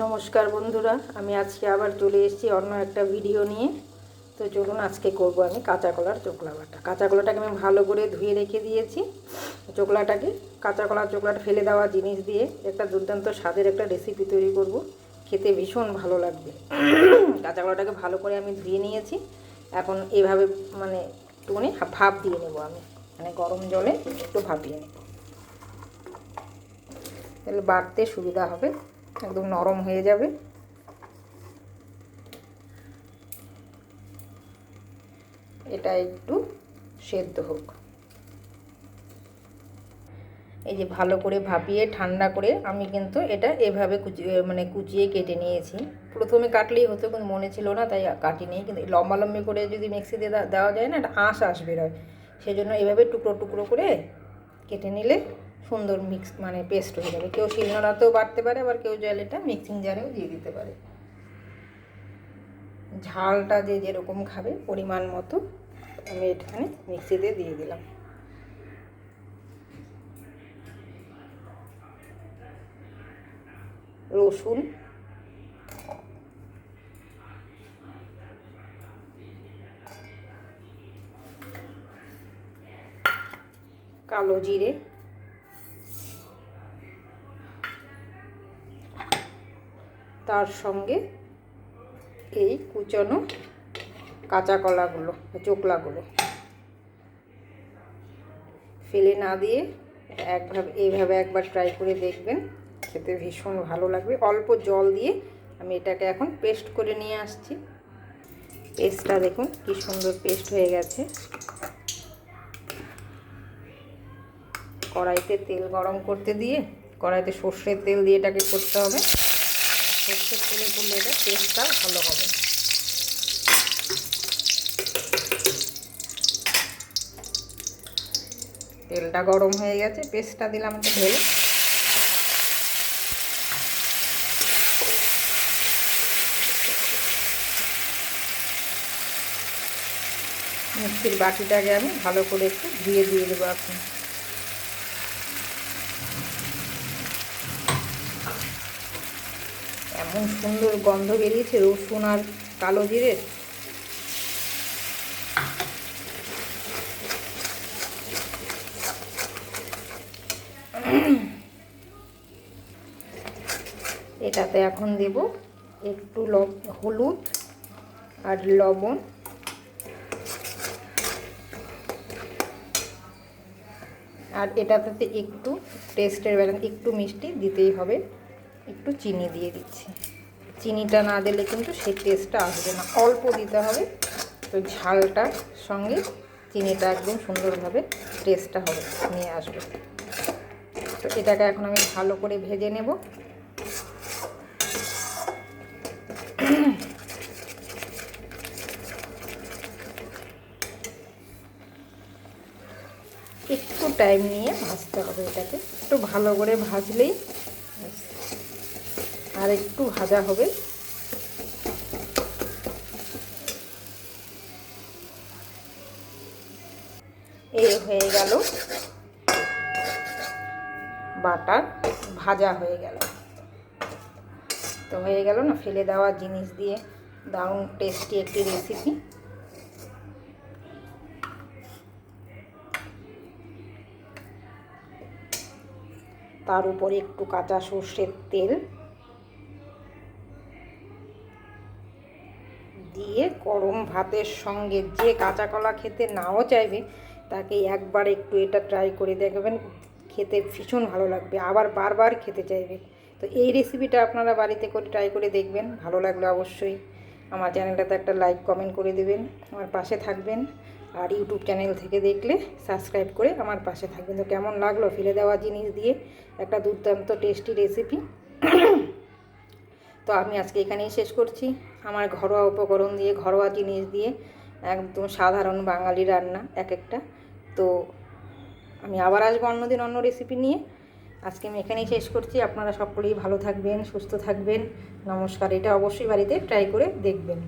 নমস্কার বন্ধুরা, আমি আজকে আবার চলে এসেছি অন্য একটা ভিডিও নিয়ে। তো চলুন আজকে করব আমি কাঁচা কলার চোকলা বাটা। কাঁচা কলাটাকে আমি ভালো করে ধুয়ে রেখে দিয়েছি। চোকলাটাকে কাঁচা কলার চোকলাটা ফেলে দেওয়া জিনিস দিয়ে একটা দুর্দান্ত স্বাদের একটা রেসিপি তৈরি করব। খেতে ভীষণ ভালো লাগবে। কাঁচা কলাটাকে ভালো করে আমি ধুয়ে নিয়েছি। এখন এভাবে মানে একটুখানি ভাপ দিয়ে নেব আমি। মানে গরম জলে একটু ভাপিয়ে নেব। তাহলে বাড়তে সুবিধা হবে। একদম নরম হয়ে যাবে। এটা একটু সেদ্ধ হোক। এই যে ভালো করে ভাপিয়ে ঠান্ডা করে আমি কিন্তু এটা এভাবে কুচিয়ে মানে কুচিয়ে কেটে নিয়েছি। প্রথমে কাটলেই হতো কিন্তু মনে ছিল না, তাই কাটিনি। কিন্তু লম্বা লম্বি করে যদি মিক্সিতে দেওয়া যায় না, একটা আঁশ আঁশ বেরোয় সেই জন্য এভাবে টুকরো টুকরো করে কেটে নিলে সুন্দর মিক্স মানে পেস্ট হয়ে যাবে। কেউ শিলনোড়াতেও বাটতে পারে, আবার কেউ এটা মিক্সিং জারেও দিয়ে দিতে পারে। ঝালটা যে যেরকম খাবে, পরিমাণ মতো আমি এখানে মিক্সিতে দিয়ে দিলাম। রসুন। কালো জিরে। তার সঙ্গে এই কুচানো কাঁচা কলাগুলো, চোকলাগুলো ফেলে না দিয়ে একভাবে, এইভাবে একবার ট্রাই করে দেখবেন। খেতে ভীষণ ভালো লাগবে। অল্প জল দিয়ে আমি এটাকে এখন পেস্ট করে নিয়ে আসছি। পেস্টটা দেখুন কি সুন্দর পেস্ট হয়ে গেছে। কড়াইতে তেল গরম করতে দিয়ে, কড়াইতে সর্ষের তেল দিয়ে এটাকে করতে হবে। সর্ষের তেলে করলে এটা টেস্টটা ভালো হবে। তেলটা গরম হয়ে গেছে পেস্টটা দিলাম একটু ঢেলে। মিক্সির বাটিটাকে আমি ভালো করে একটু ধুয়ে দিয়ে দেবো এখন। এমন সুন্দর গন্ধ বেরিয়েছে রসুন আর কালো জিরের। এটাতে এখন দেব একটু হলুদ আর লবণ। আর এটাতে একটু টেস্টের বেলা একটু মিষ্টি দিতেই হবে। একটু চিনি দিয়ে দিচ্ছি। চিনিটা না দিলে কিন্তু সেই টেস্টটা আসবে না। অল্প দিতে হবে। তো ঝালটার সঙ্গে চিনিটা একদম সুন্দরভাবে টেস্টটা হবে, নিয়ে আসবে। তো এটাকে এখন আমি ভালো করে ভেজে নেব। একটু টাইম নিয়ে ভাজতে হবে এটাকে। একটু ভালো করে ভাজলেই আর একটু ভাজা হবে। এই হয়ে গেল। বাটার ভাজা হয়ে গেল। তো হয়ে গেল না ফেলে দেওয়া জিনিস দিয়ে দারুণ টেস্টি একটি রেসিপি তার উপরে একটু কাঁচা সর্ষের তেল। দিয়ে গরম ভাতের সঙ্গে যে কাঁচা কলা খেতে নাও চাইবে, তাকে একবার একটু এটা ট্রাই করে দেখবেন, খেতে ভীষণ ভালো লাগবে, আবার বারবার খেতে চাইবে। তো এই রেসিপিটা আপনারা বাড়িতে করে ট্রাই করে দেখবেন, ভালো লাগলে অবশ্যই আমার চ্যানেলটাতে একটা লাইক কমেন্ট করে দেবেন, আমার পাশে থাকবেন, আর ইউটিউব চ্যানেল থেকে দেখলে সাবস্ক্রাইব করে আমার পাশে থাকবেন। তো কেমন লাগল ফেলে দেওয়া জিনিস দিয়ে? একটা দুর্দান্ত টেস্টি রেসিপি তো আমি আজকে এখানেই শেষ করছি। আমার ঘরোয়া উপকরণ দিয়ে, ঘরোয়া জিনিস দিয়ে একদম সাধারণ বাঙালি রান্না এক একটা। তো আমি আবার আসব অন্যদিন অন্য রেসিপি নিয়ে। আজকে আমি এখানেই শেষ করছি। আপনারা সকলেই ভালো থাকবেন, সুস্থ থাকবেন। নমস্কার। এটা অবশ্যই বাড়িতে ট্রাই করে দেখবেন।